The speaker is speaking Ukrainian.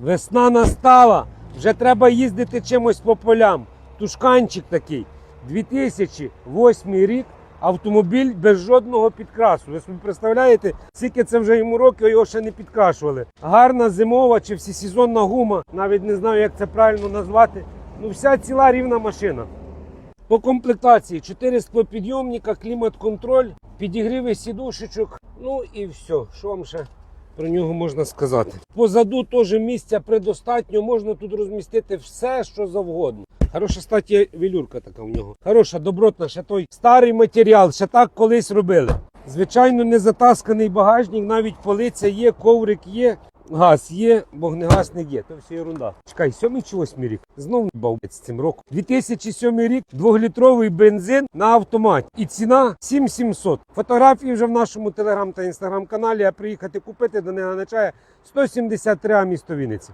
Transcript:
Весна настала, вже треба їздити чимось по полям. Тушканчик такий. 2008 рік. Автомобіль без жодного підкрасу. Ви собі представляєте, скільки це вже йому років, його ще не підкрашували. Гарна зимова чи всесезонна гума, навіть не знаю, як це правильно назвати. Ну, вся ціла рівна машина. По комплектації 4 склопідйомника, клімат-контроль, підігріви сідушечок. Ну і все. Що вам ще про нього можна сказати? Позаду теж місця предостатньо, можна тут розмістити все, що завгодно. Хороша статі велюрка така в нього. Хороша, добротна, ще той старий матеріал, ще так колись робили. Звичайно, не затасканий багажник, навіть полиця є, коврик є, газ є, вогнегасник є. То все ерунда. Чекай, сьомий чи восьмий рік? Знов балбець з цим роком. 2007 рік, двохлітровий бензин на автоматі. І ціна 7700. Фотографії вже в нашому телеграм та інстаграм каналі, а приїхати купити до нього начає 173 а місто Вінниці.